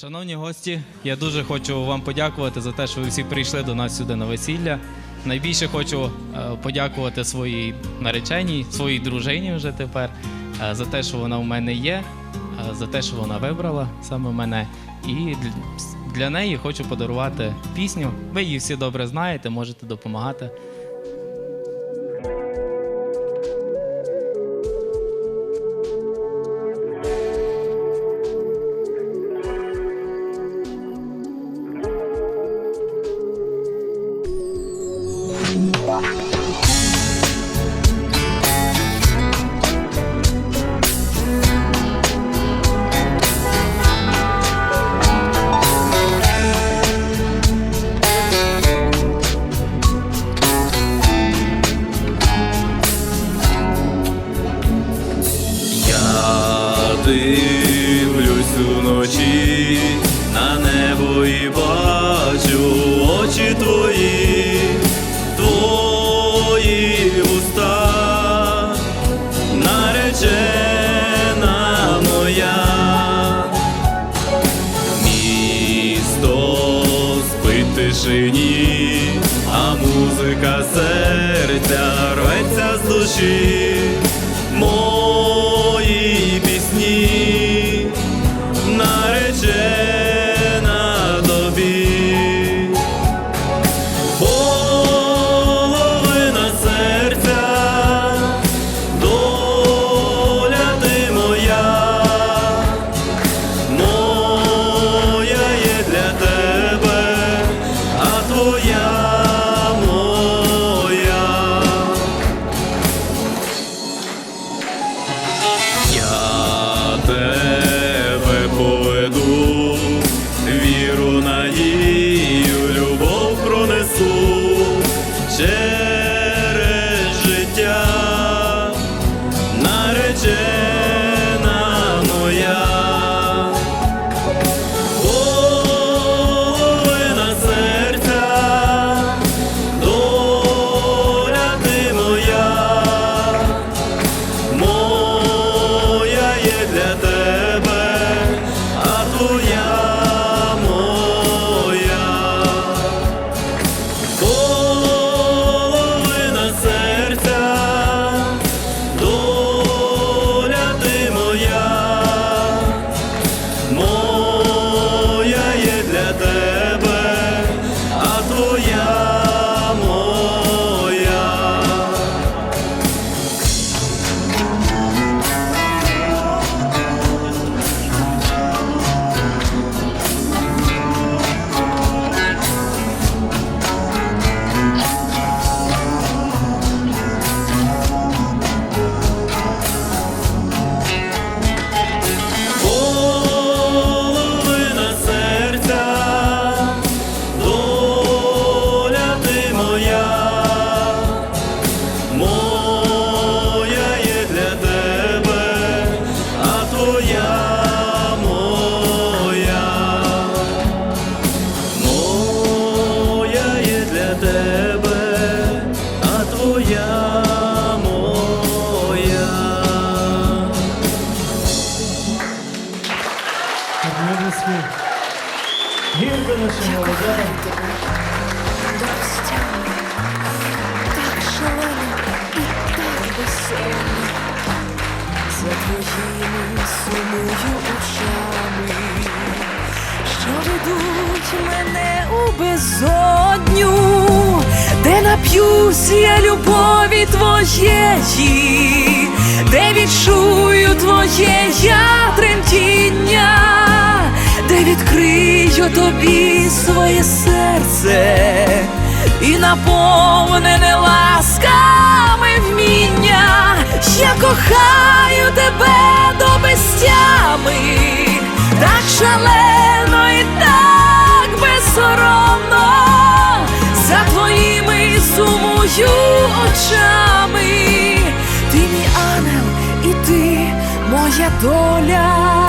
Шановні гості, я дуже хочу вам подякувати за те, що ви всі прийшли до нас сюди на весілля. Найбільше хочу е, подякувати своїй нареченій, своїй дружині вже тепер, е, за те, що вона в мене є, е, за те, що вона вибрала саме мене. І для- для неї хочу подарувати пісню. Ви її всі добре знаєте, можете допомагати. Я дивлюсь уночі на небо і бачу тишині, а музика серця рветься з душі. А Моя Молода. Так шалено і так весело, за твоїми сумою очами, що ведуть мене у безодню, де нап'юсь я любові твоєї, де відчую твоє я тобі своє серце і наповнене ласками вміння. Я кохаю тебе до безтями, так шалено і так безсоромно, за твоїми сумую очами. Ти мій ангел, і ти моя доля.